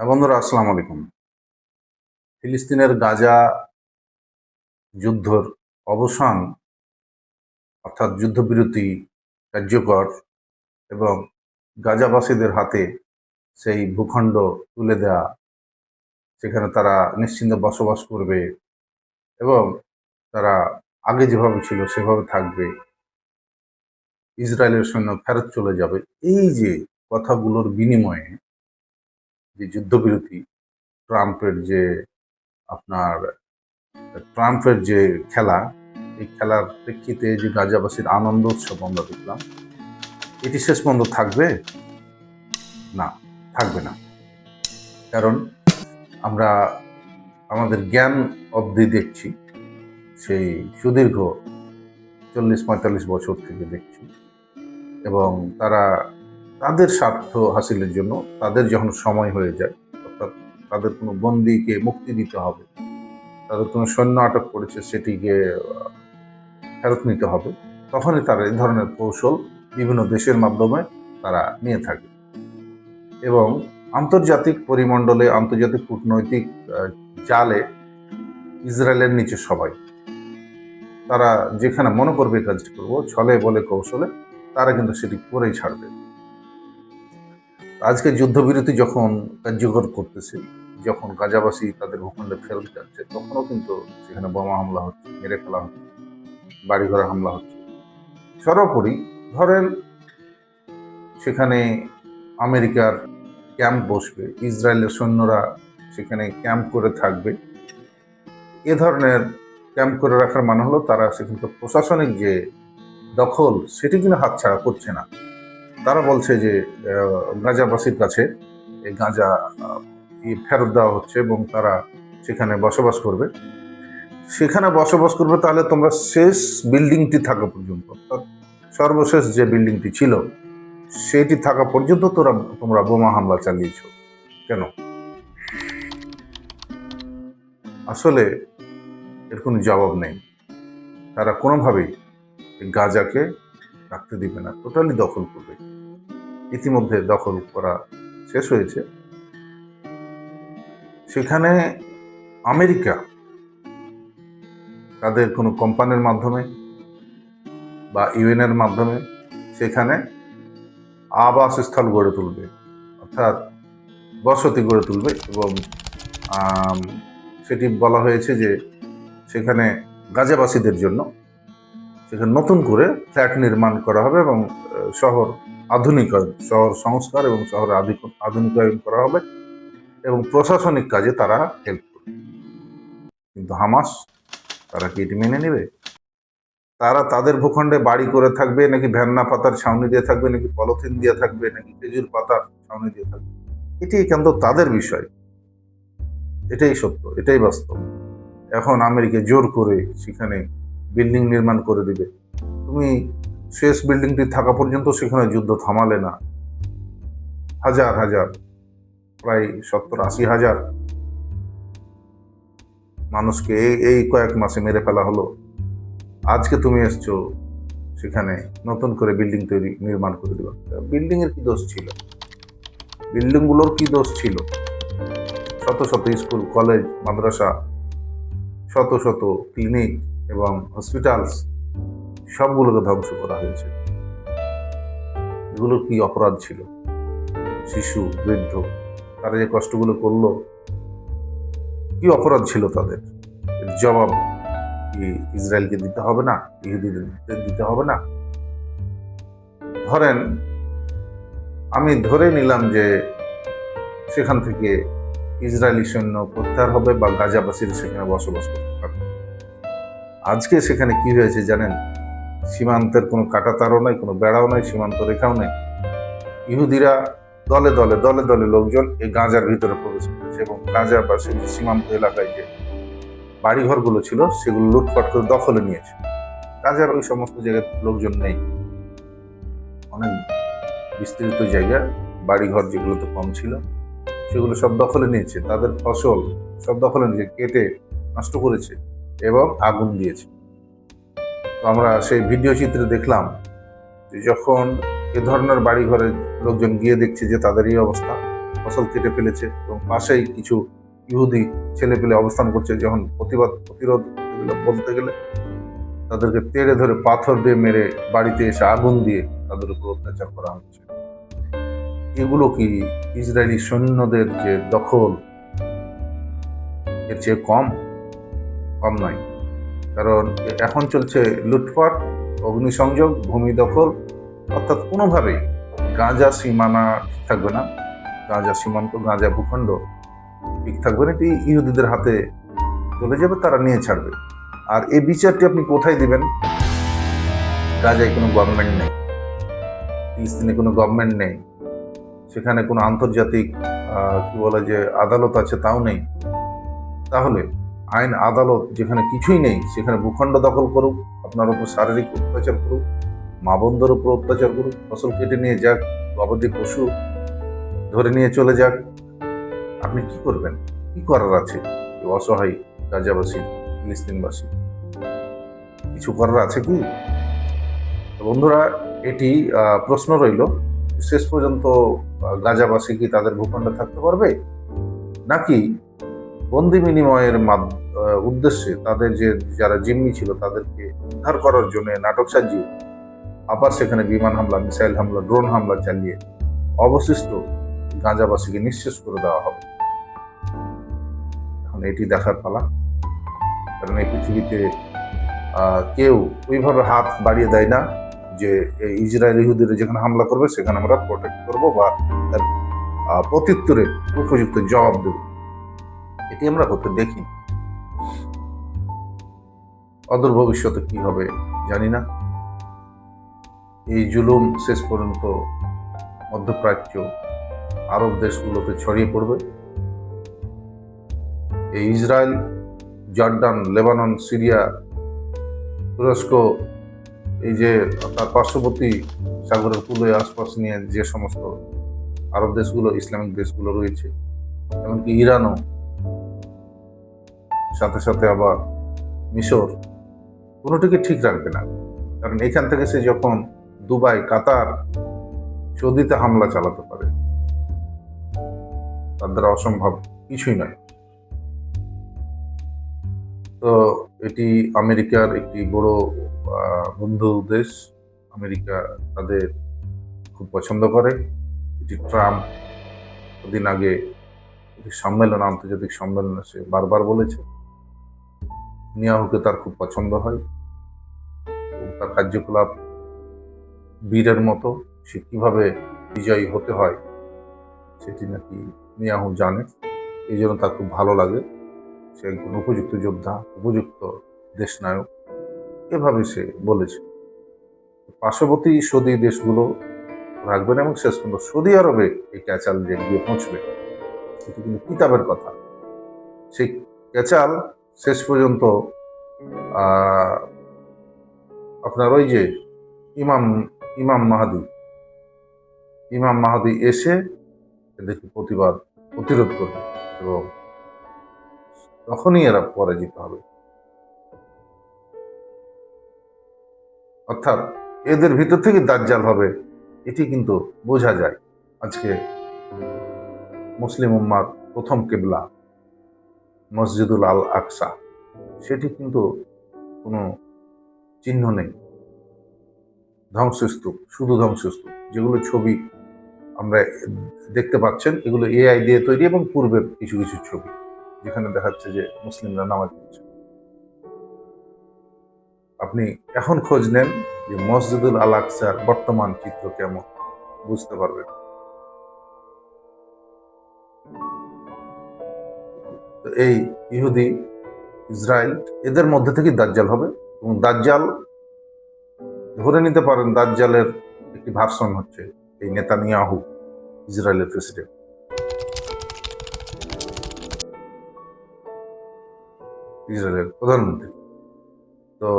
হ্যাঁ বন্ধুরা, আসসালামু আলাইকুম। ফিলিস্তিনের গাজা যুদ্ধর অবসান অর্থাৎ যুদ্ধবিরতি কার্যকর এবং গাজাবাসীদের হাতে সেই ভূখণ্ড তুলে দেয়া, সেখানে তারা নিশ্চিন্তে বসবাস করবে এবং তারা আগে যেভাবে ছিল সেভাবে থাকবে। ইসরায়েলের সৈন্য ফেরত চলে যাবে। এই যে কথাগুলোর বিনিময়ে যে যুদ্ধবিরতি, ট্রাম্পের যে আপনার, ট্রাম্পের যে খেলা, এই খেলার প্রেক্ষিতে যে গাজাবাসীর আনন্দ উৎসব আমরা দেখলাম, এটি শেষ পর্যন্ত থাকবে? না থাকবে না। কারণ আমরা আমাদের জ্ঞান অবধি দেখছি, সেই সুদীর্ঘ চল্লিশ পঁয়তাল্লিশ বছর থেকে দেখছি এবং তারা তাদের স্বার্থ হাসিলের জন্য তাদের যখন সময় হয়ে যায়, অর্থাৎ তাদের কোনো বন্দিকে মুক্তি দিতে হবে, তাদের কোনো সৈন্য আটক করেছে সেটিকে ফেরত নিতে হবে, তখনই তারা এই ধরনের কৌশল বিভিন্ন দেশের মাধ্যমে তারা নিয়ে থাকে। এবং আন্তর্জাতিক পরিমণ্ডলে, আন্তর্জাতিক কূটনৈতিক জালে ইসরায়েলের নিচে সবাই, তারা যেখানে মনে করবে কাজটি করব, ছলে বলে কৌশলে তারা কিন্তু সেটি করেই ছাড়বে। আজকে যুদ্ধবিরতি যখন কার্যকর করতেছে, যখন গাজাবাসী তাদের ভূখণ্ডে ফেরত যাচ্ছে, তখনও কিন্তু সেখানে বোমা হামলা হচ্ছে, মেরে ফেলা হচ্ছে, বাড়িঘরে হামলা হচ্ছে। সর্বোপরি ধরেন সেখানে আমেরিকার ক্যাম্প বসবে, ইসরায়েলের সৈন্যরা সেখানে ক্যাম্প করে থাকবে। এ ধরনের ক্যাম্প করে রাখার মানে হলো তারা সেখানকার প্রশাসনিক যে দখল, সেটি কিন্তু হাতছাড়া করছে না। তারা বলছে যে গাজাবাসীর কাছে এই গাঁজা ফেরত দেওয়া হচ্ছে এবং তারা সেখানে বসবাস করবে। সেখানে বসবাস করবে তাহলে তোমরা শেষ বিল্ডিংটি থাকা পর্যন্ত, অর্থাৎ সর্বশেষ যে বিল্ডিংটি ছিল, সেটি থাকা পর্যন্ত তোরা, তোমরা বোমা হামলা চালিয়েছ। কেন? আসলে এর কোনো জবাব নেই। তারা কোনোভাবেই গাজাকে রাখতে দিবে না টোটালি দখল করবে। ইতিমধ্যে দখল করা শেষ হয়েছে। সেখানে আমেরিকা তাদের কোনো কোম্পানির মাধ্যমে বা ইউএনের মাধ্যমে সেখানে আবাসস্থল গড়ে তুলবে, অর্থাৎ বসতি গড়ে তুলবে এবং সেটি বলা হয়েছে যে সেখানে গাজাবাসীদের জন্য সেখানে নতুন করে ফ্ল্যাট নির্মাণ করা হবে এবং শহর আধুনিকায়ন, শহর সংস্কার এবং শহরে আধুনিকায়ন করা হবে এবং প্রশাসনিক কাজে তারা হেল্প করবে। কিন্তু হামাস, তারা কি এটি মেনে নেবে? তারা তাদের ভূখণ্ডে বাড়ি করে থাকবে, নাকি ভ্যান্না পাতার ছাউনি দিয়ে থাকবে, নাকি পলিথিন দিয়ে থাকবে, নাকি খেজুর পাতার ছাউনি দিয়ে থাকবে? এটি কিন্তু তাদের বিষয়? এটাই সত্য, এটাই বাস্তব। এখন আমেরিকা জোর করে সেখানে বিল্ডিং নির্মাণ করে দিবে। তুমি শেষ বিল্ডিংটি থাকা পর্যন্ত সেখানে যুদ্ধ থামালে না। হাজার হাজার, প্রায় সত্তর, আশি হাজার মানুষকে এই কয়েক মাসে মেরে ফেলা হলো। আজকে তুমি এসছো সেখানে নতুন করে বিল্ডিং তৈরি, নির্মাণ করে দিবা বিল্ডিং এর কি দোষ ছিল? বিল্ডিংগুলোর কি দোষ ছিল? শত শত স্কুল, কলেজ, মাদ্রাসা, শত শত ক্লিনিক এবং হসপিটালস সবগুলোকে ধ্বংস করা হয়েছে। এগুলোর কি অপরাধ ছিল? শিশু, বৃদ্ধ, তারা যে কষ্টগুলো করল, কি অপরাধ ছিল তাদের? এর জবাব কি ইসরায়েলকে দিতে হবে না? ইহুদিদের দিতে হবে না? ধরেন, আমি ধরে নিলাম যে সেখান থেকে ইসরায়েলি সৈন্য প্রত্যাহার হবে বা গাজাবাসীরা সেখানে বসবাস করতে পারবে। আজকে সেখানে কি হয়েছে জানেন? সীমান্তের কোনো কাটাতারও নাই, কোনো বেড়াও নাই, সীমান্ত রেখাও নেই। ইহুদিরা দলে দলে দলে দলে লোকজন এই গাঁজার ভিতরে প্রবেশ করেছে এবং গাঁজা বা সেই যে সীমান্ত এলাকায় যে বাড়িঘরগুলো ছিল, সেগুলো লুটপাট করে দখলে নিয়েছে। গাঁজার ওই সমস্ত জায়গায় লোকজন নেই। অনেক বিস্তৃত জায়গা, বাড়িঘর যেগুলোতে কম ছিল, সেগুলো সব দখলে নিয়েছে। তাদের ফসল সব দখলে নিয়েছে, কেটে নষ্ট করেছে। এবং আগুন দিয়েছে। আমরা সেই ভিডিও চিত্রে দেখলাম যে যখন এ ধরনের বাড়ি ঘরে লোকজন গিয়ে দেখছে যে তাদেরই অবস্থা, ফসল কেটে ফেলেছে এবং পাশেই কিছু ইহুদি ছেলে পেলে অবস্থান করছে যখন প্রতিবাদ, প্রতিরোধ বলতে গেলে তাদেরকে তেড়ে ধরে পাথর দিয়ে মেরে বাড়িতে এসে আগুন দিয়ে তাদের উপর অত্যাচার করা হচ্ছে। এগুলো কি ইসরায়েলি সৈন্যদের যে দখল, এর চেয়ে কম? কম নয়। কারণ এখন চলছে লুটপাট, অগ্নিসংযোগ, ভূমি দখল, অর্থাৎ কোনোভাবেই গাঁজা সীমানা ঠিক থাকবে না। গাঁজা সীমান্ত, গাঁজা ভূখণ্ড ঠিক থাকবে না, এটি ইহুদিদের হাতে চলে যাবে, তারা নিয়ে ছাড়বে। আর এই বিচারটি আপনি কোথায় দিবেন? গাজায় কোনো গভর্নমেন্ট নেই, ফিলিস্তিনে কোনো গভর্নমেন্ট নেই, সেখানে কোনো আন্তর্জাতিক কি বলে যে আদালত আছে, তাও নেই। তাহলে আইন আদালত যেখানে কিছুই নেই, সেখানে ভূখণ্ড দখল করুক, আপনার উপর শারীরিক অত্যাচার করুক, মা বন্ধুর উপর অত্যাচার করুক, ফসল কেটে নিয়ে যাক, গবাদি পশু ধরে নিয়ে চলে যাক, আপনি কি করবেন? কি করার আছে? অসহায় গাজাবাসী ফিলিস্তিনবাসী। কিছু করার আছে কি? বন্ধুরা, এটি প্রশ্ন রইল, শেষ পর্যন্ত গাজাবাসী কি তাদের ভূখণ্ডে থাকতে পারবে? নাকি বন্দি বিনিময়ের উদ্দেশ্যে তাদের যে, যারা জিম্মি ছিল তাদেরকে উদ্ধার করার জন্য নাটক সাজিয়ে আবার সেখানে বিমান হামলা, মিসাইল হামলা, ড্রোন হামলা চালিয়ে অবশিষ্ট গাঁজাবাসীকে নিঃশেষ করে দেওয়া হবে। এখন এটি দেখার পালা। কারণ এই পৃথিবীতে কেউ ওইভাবে হাত বাড়িয়ে দেয় না যে ইসরায়েল ইহুদিরা যেখানে হামলা করবে সেখানে আমরা প্রোটেক্ট করব বা তার প্রত্যুত্তরে উপযুক্ত জবাব দেব। এটি আমরা হতে দেখি। অদূর ভবিষ্যতে কি হবে জানি না। এই জুলুম শেষ পর্যন্ত মধ্যপ্রাচ্য আরব দেশগুলোতে ছড়িয়ে পড়বে। এই ইসরায়েল জর্ডান লেবানন, সিরিয়া, তুরস্ক, এই যে তার পার্শ্ববর্তী সাগরের কূলে আশপাশ নিয়ে যে সমস্ত আরব দেশগুলো, ইসলামিক দেশগুলো রয়েছে, এমনকি ইরানও সাথে সাথে আবার মিশর কোনোটিকে ঠিক রাখবে না। কারণ এখান থেকে সে যখন দুবাই, কাতার, সৌদিতে হামলা চালাতে পারে, তার দ্বারা অসম্ভব কিছুই নয়। তো এটি আমেরিকার একটি বড় বন্ধু দেশ। আমেরিকা তাদের খুব পছন্দ করে। এটি ট্রাম্প দিন আগে একটি সম্মেলন, আন্তর্জাতিক সম্মেলনে সে বারবার বলেছে। নিয়াহুকে তার খুব পছন্দ হয়। তার কার্যকলাপ বীরের মতো, সে কীভাবে বিজয়ী হতে হয় সেটি নাকি নিয়াহু জানে। এই জন্য তার খুব ভালো লাগে। সে একজন উপযুক্ত যোদ্ধা, উপযুক্ত দেশনায়ক। এভাবে সে বলেছে। পার্শ্ববর্তী সৌদি দেশগুলো রাখবেন এবং শেষ পর্যন্ত সৌদি আরবে এই ক্যাচাল যে গিয়ে পৌঁছবে। এটি কিন্তু কিতাবের কথা। সেই ক্যাচাল শেষ পর্যন্ত আপনার ওই যে ইমাম ইমাম মাহাদি ইমাম মাহাদি এসে এদেরকে প্রতিবাদ, প্রতিরোধ করবে এবং তখনই এরা পরাজিত হবে। অর্থাৎ এদের ভিতর থেকে দাজ্জাল হবে, এটি কিন্তু বোঝা যায়। আজকে মুসলিম উম্মার প্রথম কেবলা। মসজিদুল আল আকসা। সেটি কিন্তু কোনো চিহ্ন নেই। ধ্বংসস্তূপ, শুধু ধ্বংসস্তূপ, যেগুলো ছবি আমরা দেখতে পাচ্ছেন, এগুলো এআই দিয়ে তৈরি এবং পূর্বের কিছু কিছু ছবি, যেখানে দেখাচ্ছে যে মুসলিমরা নামাজ পড়ছে। আপনি এখন খোঁজ নেন যে মসজিদুল আল আকসার বর্তমান চিত্র কেমন, বুঝতে পারবেন। এই ইহুদি, ইসরায়েল, এদের মধ্যে থেকে দাজ্জাল হবে এবং দাজ্জাল ধরে নিতে পারেন দাজ্জালের একটি ভার্সন হচ্ছে এই নেতানিয়াহু, ইসরায়েলের প্রেসিডেন্ট ইসরায়েলের প্রধানমন্ত্রী। তো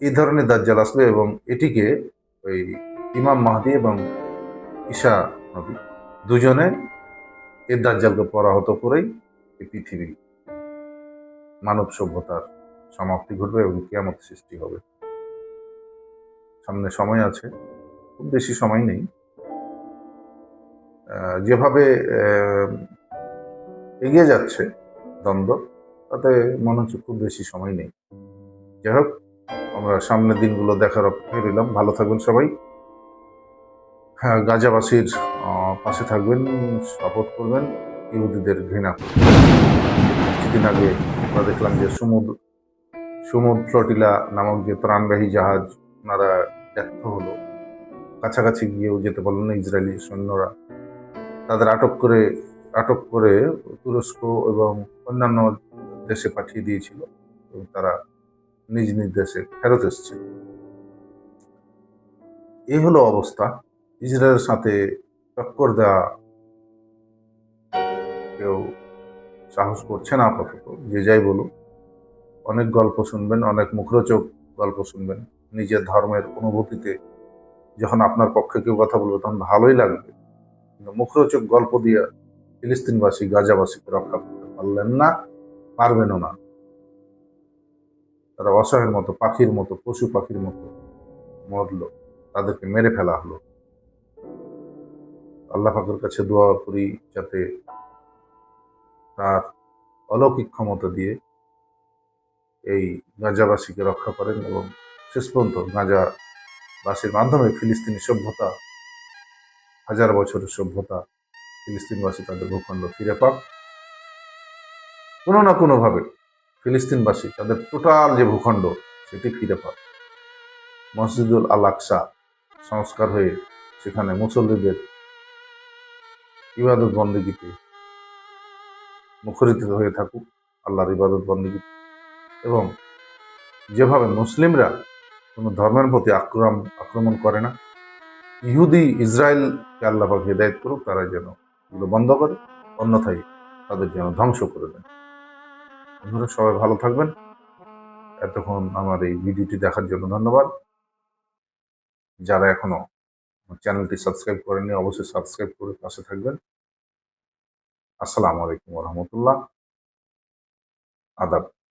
এই ধরনের দাজ্জাল আসবে এবং এটিকে ওই ইমাম মাহাদি এবং ঈশা নবী দুজনে এর দাজ্জালকে পরাহত করেই এই পৃথিবী। মানব সভ্যতার সমাপ্তি ঘটবে এবং কিয়ামত সৃষ্টি হবে। সামনে সময় আছে, খুব বেশি সময় নেই। যেভাবে এগিয়ে যাচ্ছে দ্বন্দ্ব, তাতে মনে হচ্ছে খুব বেশি সময় নেই। যাই হোক, আমরা সামনের দিনগুলো দেখার অপেক্ষায় রইলাম। ভালো থাকবেন সবাই। হ্যাঁ গাজাবাসীর পাশে থাকবেন সাপোর্ট করবেন। ইহুদিদের ঘৃণা। কিছুদিন আগে আমরা দেখলাম যে সমুদ্র সমুদ্র ফ্লটিলা নামক যে ত্রাণবাহী জাহাজ, ওনারা ব্যর্থ হলো। কাছাকাছি গিয়েও যেতে পারল না ইসরায়েলি সৈন্যরা। তাদের আটক করে আটক করে তুরস্ক এবং অন্যান্য দেশে পাঠিয়ে দিয়েছিল এবং তারা নিজ নিজ দেশে ফেরত এসছে। এই হলো অবস্থা। ইসরায়েলের সাথে টক্কর দেওয়া কেউ সাহস করছে না আপাতত। যে যাই বলুক, অনেক গল্প শুনবেন, অনেক মুখরোচক গল্প শুনবেন। নিজের ধর্মের অনুভূতিতে যখন আপনার পক্ষে কেউ কথা বলবে, তখন ভালোই লাগবে। কিন্তু মুখরোচক গল্প দিয়ে ফিলিস্তিনবাসী, গাজাবাসীকে রক্ষা করতে পারলেন না, পারবেনও না। তারা অসহায়ের মতো, পাখির মতো, পশু পাখির মতো মরলো। তাদেরকে মেরে ফেলা হলো। আল্লাহ পাকের কাছে দোয়া করি যাতে তার অলৌকিক ক্ষমতা দিয়ে এই গাজাবাসীকে রক্ষা করেন এবং শেষ পর্যন্ত গাজাবাসীর মাধ্যমে ফিলিস্তিনি সভ্যতা, হাজার বছরের সভ্যতা ফিলিস্তিনবাসী তাদের ভূখণ্ড ফিরে পাক। কোনো না কোনোভাবে ফিলিস্তিনবাসী তাদের টোটাল যে ভূখণ্ড, সেটি ফিরে পাক। মসজিদুল আল আকসা সংস্কার হয়ে সেখানে মুসল্লিদের ইবাদত বন্দীগীতে মুখরিত হয়ে থাকুক, আল্লাহর ইবাদত বন্দী এবং যেভাবে মুসলিমরা কোনো ধর্মের প্রতি আক্রমণ আক্রমণ করে না, ইহুদি ইসরায়েলকে আল্লাপাক হেদায়ত করুক তারা যেন এগুলো বন্ধ করে, অন্যথায় তাদের যেন ধ্বংস করে দেন আপনারা সবাই ভালো থাকবেন। এতক্ষণ আমার এই ভিডিওটি দেখার জন্য ধন্যবাদ। যারা এখনও চ্যানেলটি সাবস্ক্রাইব করেনি অবশ্যই সাবস্ক্রাইব করে পাশে থাকবেন। আসসালামু আলাইকুম রহমতুল্লাহ। আদাব।